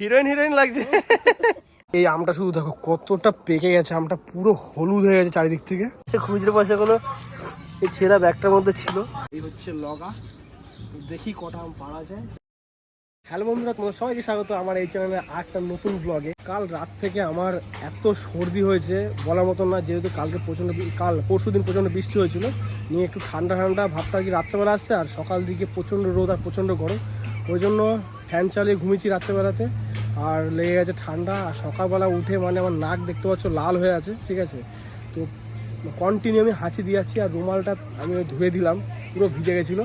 Heroine heroine লাগছে। এই আমটা শুধু দেখো, কতটা পেকে গেছে, আমটা পুরো হলুদ হয়ে গেছে চারিদিক থেকে। খুচরো পয়সাগুলো এই ছেঁড়া ব্যাগটার মধ্যে ছিল। এই হচ্ছে লগা। দেখি কটা আম পাওয়া যায়। হ্যালো বন্ধুরা তোমার সবাইকে স্বাগত আমার এই চ্যানেলে আরেকটা নতুন ব্লগে কাল রাত থেকে আমার এত সর্দি হয়েছে, বলার মতন না, যেহেতু কালকে প্রচণ্ড কাল পরশু দিন প্রচণ্ড বৃষ্টি হয়েছিল। নিয়ে একটু ঠান্ডা ঠান্ডা ভাবটা কি রাত্রেবেলা আসছে? আর সকাল দিকে প্রচণ্ড রোদ আর প্রচণ্ড গরম। ওই জন্য ফ্যান চালিয়ে ঘুমিয়েছি রাত্রেবেলাতে। আর লেগে গেছে ঠান্ডা, আর সকালবেলা উঠে মানে আমার নাক দেখতে পাচ্ছ লাল হয়ে আছে, ঠিক আছে? তো কন্টিনিউ আমি হাঁচি দিয়ে যাচ্ছি, আর রুমালটা আমি ধুয়ে দিলাম, পুরো ভিজে গেছিল।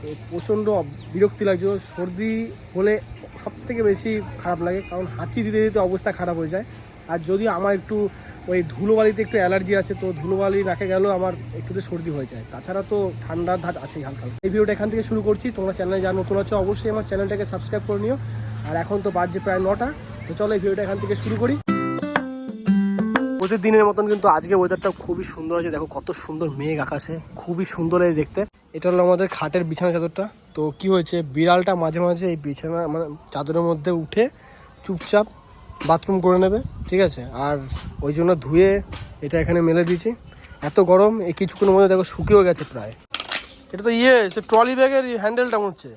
তো প্রচণ্ড বিরক্তি লাগছিল, সর্দি হলে সব থেকে বেশি খারাপ লাগে, কারণ হাঁচি দিতে দিতে অবস্থা খারাপ হয়ে যায়। আর যদি আমার একটু ওই ধুলোবালিতে একটু অ্যালার্জি আছে, তো ধুলোবালি রাখে গেলেও আমার একটুতে সর্দি হয়ে যায়। তাছাড়া তো ঠান্ডার ধাঁচ আছেই হালকা। এই ভিডিওটা এখান থেকে শুরু করছি। তোমরা চ্যানেলে যা নতুন আছো, অবশ্যই আমার চ্যানেলটাকে সাবস্ক্রাইব করে নিও। আর এখন তো বাজছে প্রায় নটা, তো চলো এই ভিডিওটা এখান থেকে শুরু করি। প্রতিদিনের মতন কিন্তু আজকে ওয়েদারটা খুবই সুন্দর আছে। দেখো কত সুন্দর মেঘ আকাশে, খুবই সুন্দর এই দেখতে। এটা হলো আমাদের খাটের বিছানা চাদরটা। তো কি হয়েছে? বিড়ালটা মাঝে মাঝে এই বিছানা মানে চাদরের মধ্যে উঠে চুপচাপ বাথরুম করে নেবে, ঠিক আছে? আর ওই জন্য ধুয়ে এটা এখানে মেলে দিয়েছি। এত গরম, এই কিছুক্ষণের মধ্যে দেখো শুকিয়েও গেছে প্রায়। এটা তো ইয়ে সে ট্রলি ব্যাগের হ্যান্ডেলটা হচ্ছে।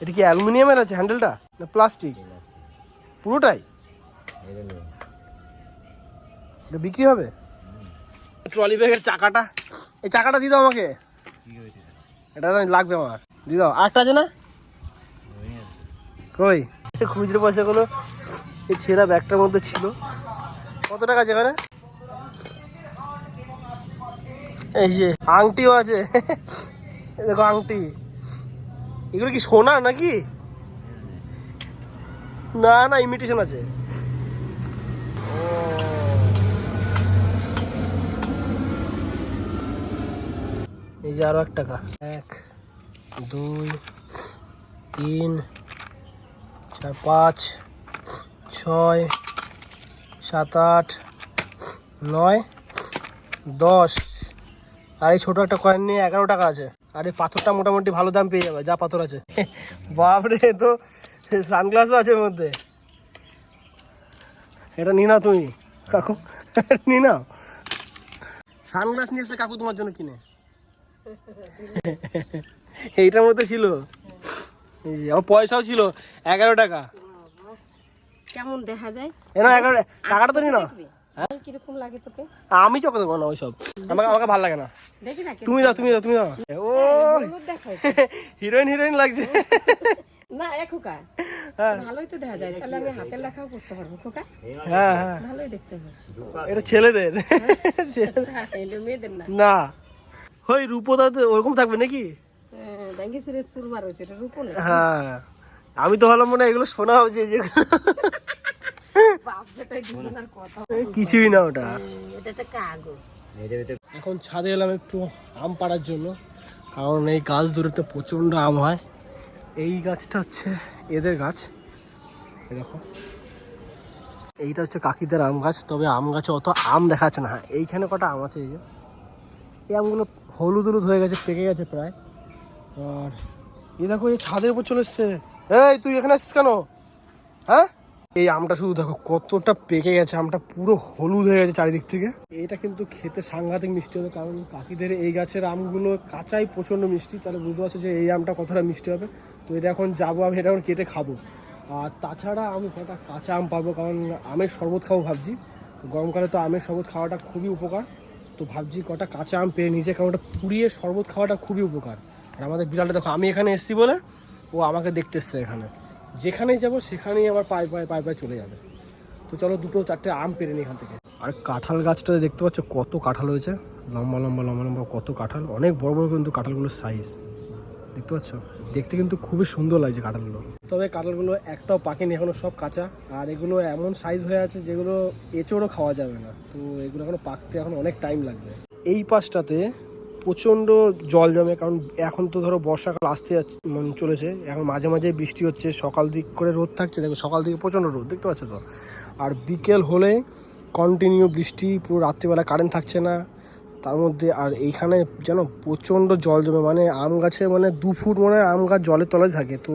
এটা কি অ্যালুমিনিয়ামের আছে হ্যান্ডেলটা? না প্লাস্টিক? পুরোটাই? এটা বিক্রি হবে? ট্রলি ব্যাগের চাকাটা। এই চাকাটা দিয়ে দাও আমাকে। এটা লাগবে আমার। দিয়ে দাও। আটটা আছে না? কই? খুচরো পয়সাগুলো এই ছেঁড়া ব্যাগটার মধ্যে ছিল। কত টাকা আছে এখানে? এই যে আংটিও আছে। দেখো আংটি। এগুলো কি সোনা নাকি? না না ইমিটেশন আছে। এই যে আরও এক টাকা। এক, দুই, তিন, চার, পাঁচ। ছয়, সাত, আট, নয়, দশ। আর এই ছোটো একটা কয়েন নিয়ে এগারো টাকা আছে। আর এই পাথরটা মোটামুটি ভালো দাম পেয়ে যাবে, যা পাথর আছে। বাপরে তো সানগ্লাসও আছে মধ্যে। এটা নি না তুমি, কাকু। নি না সানগ্লাস নিয়ে এসে কাকু তোমার জন্য কিনে। এইটার মধ্যে ছিল। পয়সাও ছিল এগারো টাকা। কেমন দেখা যায়? এনো টাকাটা তো হ্যাঁ? কীরকম লাগে তোকে? আমি চোখে দেবো না ওইসব। আমাকে আমাকে ভালো লাগে না। দেখি না তুমি দাও তুমি দাও তুমি দাও। ও হিরোইন হিরোইন লাগছে। না খোকা। হ্যাঁ। ভালোই তো দেখা যায়। তাহলে আমি হাতের লেখাও করতে পারব খোকা। হ্যাঁ হ্যাঁ। ভালোই দেখতে হচ্ছে। এটা ছেলেদের। হ্যাঁ, মেয়েদের না। রূপদা ওরকম থাকবে নাকি? হ্যাঁ আমি তো ভাবলাম মনে হয় এগুলো শোনা হচ্ছে যে কিছুই না ওটা। এটা এখন ছাদে এলাম একটু আম পাড়ার জন্য কারণ এই গাছ দূরেতে প্রচণ্ড আম হয়। এই গাছটা হচ্ছে এদের গাছ। এই দেখো। এইটা হচ্ছে কাকিদের আম গাছ তবে আম গাছে অত আম দেখাচ্ছে না। এইখানে কটা আম আছে এই যে। এই আমগুলো হলুদ হলুদ হয়ে গেছে পেকে গেছে প্রায়। আর এই দেখো এই ছাদের উপর চলে এসছে। এই তুই এখানে আসছিস কেন? হ্যাঁ? এই আমটা শুধু দেখো, কতটা পেকে গেছে, আমটা পুরো হলুদ হয়ে গেছে চারিদিক থেকে। এটা কিন্তু খেতে সাংঘাতিক মিষ্টি হবে, কারণ কাকিদের এই গাছের আমগুলো কাঁচাই প্রচণ্ড মিষ্টি, তাহলে বুঝতে পারছ যে এই আমটা কতটা মিষ্টি হবে। তো এটা এখন যাব, আমি এটা এখন কেটে খাব। আর তাছাড়া আমি কটা কাঁচা আম পাবো, কারণ আমের শরবত খাব ভাবছি। গরমকালে তো আমের শরবত খাওয়াটা খুবই উপকার। তো ভাবছি কটা কাঁচা আম পেয়ে নিজে কারণ ওটা পুড়িয়ে শরবত খাওয়াটা খুবই উপকার। আর আমাদের বিড়ালটা দেখো, আমি এখানে এসেছি বলে ও আমাকে দেখতে এসছে এখানে। যেখানেই যাব সেখানেই আবার পায়ে পায়ে পায়ে পায়ে চলে যাবে। তো চলো দুটো চারটে আম পেরে নিই এখান থেকে। আর কাঁঠাল গাছটা দেখতে পাচ্ছ কত কাঁঠাল হয়েছে? লম্বা লম্বা লম্বা লম্বা কত কাঁঠাল? অনেক বড় বড় কিন্তু কাঁঠালগুলোর সাইজ দেখতে পাচ্ছ? দেখতে কিন্তু খুবই সুন্দর লাগছে কাঁঠালগুলো। তবে কাঁঠালগুলো একটাও পাকেনি এখনও সব কাঁচা। আর এগুলো এমন সাইজ হয়ে আছে যেগুলো এঁচড়ও খাওয়া যাবে না। তো এগুলো এখনও পাকতে এখন অনেক টাইম লাগবে। এই পাশটাতে প্রচণ্ড জল জমে, কারণ এখন তো ধরো বর্ষাকাল আসতে মানে চলেছে। এখন মাঝে মাঝে বৃষ্টি হচ্ছে, সকাল দিক করে রোদ থাকছে। দেখো, সকাল দিকে প্রচণ্ড রোদ, দেখতে পাচ্ছ তো? আর বিকেল হলে কন্টিনিউ বৃষ্টি, পুরো রাত্রিবেলা কারেন্ট থাকছে না। তার মধ্যে আর এইখানে যেন প্রচণ্ড জল জমে মানে আম গাছে মানে দু ফুট মনে আম গাছ জলের তলায় থাকে। তো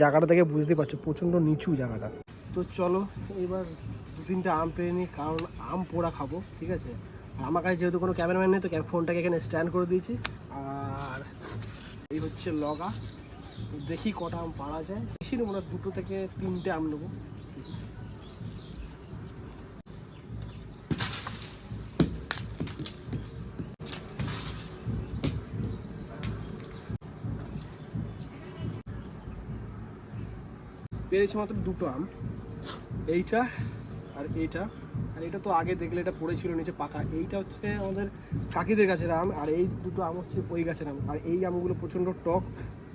জায়গাটা দেখে বুঝতে পারছ, প্রচণ্ড নিচু জায়গাটা। তো চলো, এবার দু তিনটা আম পেয়ে নিই, কারণ আম পোড়া খাব, ঠিক আছে? আমার কাছে যেহেতু কোনো ক্যামেরাম্যান নেই, তো ফোনটাকে এখানে স্ট্যান্ড করে দিয়েছি। আর এই হচ্ছে লগা। তো দেখি কটা আম পাড়া যায়। বেশি নেব না, দুটো থেকে তিনটে আম নেব। পেরেছি মাত্র দুটো আম। এইটা আর এইটা। আর এটা তো আগে দেখলে এটা পড়েছিল নিচে পাকা এইটা হচ্ছে আমাদের কাকিদের গাছের আম, আর এই দুটো আম হচ্ছে ওই গাছের আম। আর এই আমগুলো প্রচণ্ড টক,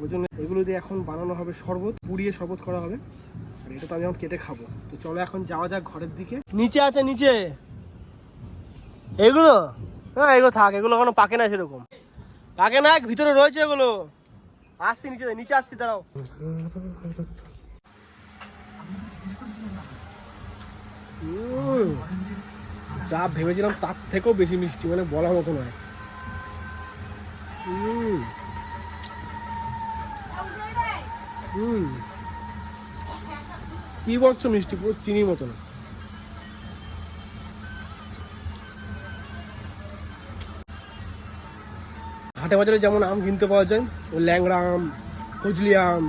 ওই জন্য এগুলো দিয়ে এখন বানানো হবে শরবত, পুড়িয়ে শরবত করা হবে। আর এটা তো আমি এখন কেটে খাব। তো চলো এখন যাওয়া যাক ঘরের দিকে। নিচে আছে, নিচে। এগুলো? হ্যাঁ এগুলো থাক, এগুলো কোনো পাকে না সেরকম। পাকে না ভিতরে রয়েছে এগুলো। আসছি নিচে নিচে আসছি, দাঁড়াও। যা ভেবেছিলাম তার থেকেও বেশি মিষ্টি মানে বলার মতো নয়। কি বলছো মিষ্টি? পুরো চিনির মতন হাটে বাজারে যেমন আম কিনতে পাওয়া যায় ওই ল্যাংড়া আম ফজলি আম,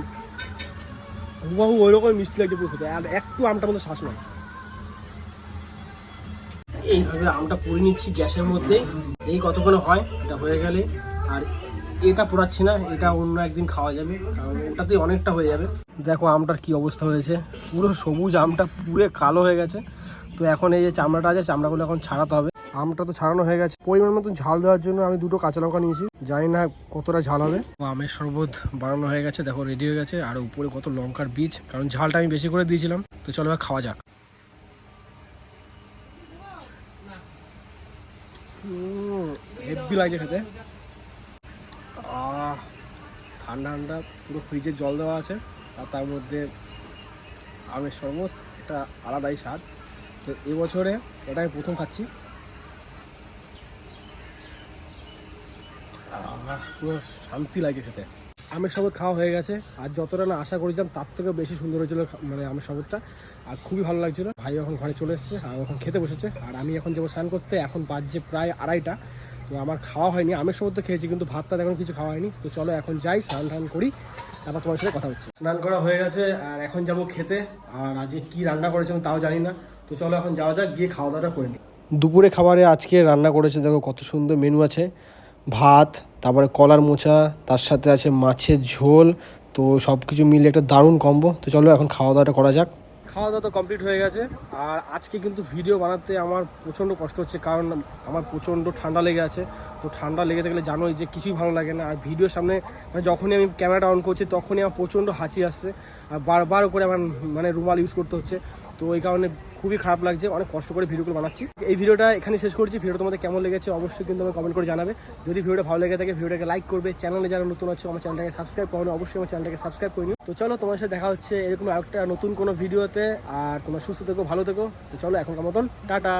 হুবাহু ওই রকম মিষ্টি লাগছে পুরো খেতে। আর একটু আমটা মতো শ্বাস নাই এইভাবে আমটা পুড়ে নিচ্ছি গ্যাসের মধ্যে এই কতক্ষণ হয়, এটা হয়ে গেলে। আর এটা পোড়াচ্ছি না, এটা অন্য একদিন খাওয়া যাবে, কারণ ওটাতে অনেকটা হয়ে যাবে। দেখো আমটার কি অবস্থা হয়েছে। পুরো সবুজ আমটা পুরে কালো হয়ে গেছে। তো এখন এই যে চামড়াটা আছে, চামড়াগুলো এখন ছাড়াতে হবে। আমটা তো ছাড়ানো হয়ে গেছে। পরিমাণ মতো ঝাল দেওয়ার জন্য আমি দুটো কাঁচা লঙ্কা নিয়েছি। জানি না কতটা ঝাল হবে। আমের শরবত বানানো হয়ে গেছে, দেখো রেডি হয়ে গেছে। আর উপরে কত লঙ্কার বীজ, কারণ ঝালটা আমি বেশি করে দিয়েছিলাম। তো চলো এবার খাওয়া যাক। হেভি লাগছে খেতে। ঠান্ডা ঠান্ডা, পুরো ফ্রিজে জল দেওয়া আছে। আর তার মধ্যে আমের শরবত, একটা আলাদাই স্বাদ। তো এবছরে এটা আমি প্রথম খাচ্ছি। পুরো শান্তি লাগছে খেতে। আমের শরবত খাওয়া হয়ে গেছে। আর যতটা না আশা করেছিলাম, তার থেকেও বেশি সুন্দর হয়েছিল মানে আমের শরবতটা। আর খুবই ভালো লাগছিল। ভাই এখন ঘরে চলে এসেছে, আর এখন খেতে বসেছে। আর আমি এখন যাব স্নান করতে, এখন বাজছে প্রায় আড়াইটা। তো আমার খাওয়া হয়নি, আমের শরবত তো খেয়েছি, কিন্তু ভাত টাত এখন কিছু খাওয়া হয়নি। তো চলো এখন যাই, স্নান টান করি, তারপর তোমার সাথে কথা হচ্ছে। স্নান করা হয়ে গেছে, আর এখন যাব খেতে। আর আজকে কি রান্না করেছে আমি তাও জানি না। তো চলো এখন যাওয়া যাক, গিয়ে খাওয়া দাওয়াটা করে নিই দুপুরে খাবারে আজকে রান্না করেছে, দেখো কত সুন্দর মেনু আছে। ভাত তারপরে কলার মোচা, তার সাথে আছে মাছের ঝোল, তো সব কিছু মিলে একটা দারুণ কম্বো তো চলো এখন খাওয়া দাওয়াটা করা যাক। খাওয়া দাওয়া তো কমপ্লিট হয়ে গেছে। আর আজকে কিন্তু ভিডিও বানাতে আমার প্রচণ্ড কষ্ট হচ্ছে, কারণ আমার প্রচণ্ড ঠান্ডা লেগে আছে। তো ঠান্ডা লেগে থাকলে জানোই যে কিছুই ভালো লাগে না। আর ভিডিওর সামনে মানে যখনই আমি ক্যামেরাটা অন করছি, তখনই আমার প্রচণ্ড হাঁচি আসছে। আর বারবার করে আমার মানে রুমাল ইউজ করতে হচ্ছে। তো এই কারণে খুবই খারাপ লাগছে, অনেক কষ্ট করে ভিডিওগুলো বানাচ্ছি। এই ভিডিওটা এখানে শেষ করছি ভিডিও তোমাদের কেমন লেগেছে অবশ্যই কিন্তু আমাকে কমেন্ট করে জানাবে। যদি ভিডিওটা ভালো লেগে থাকে ভিডিওটাকে লাইক করবে। চ্যানেলে যারা নতুন আছে, আমার চ্যানেলটাকে সাবস্ক্রাইব করো, অবশ্যই আমার চ্যানেলটাকে সাবস্ক্রাইব করে তো চলো তোমার সাথে দেখা হচ্ছে এরকম একটা নতুন কোনো ভিডিওতে আর তোমার সুস্থ থেকো, ভালো থেকো। তো চলো, এখনকার মতন, টাটা।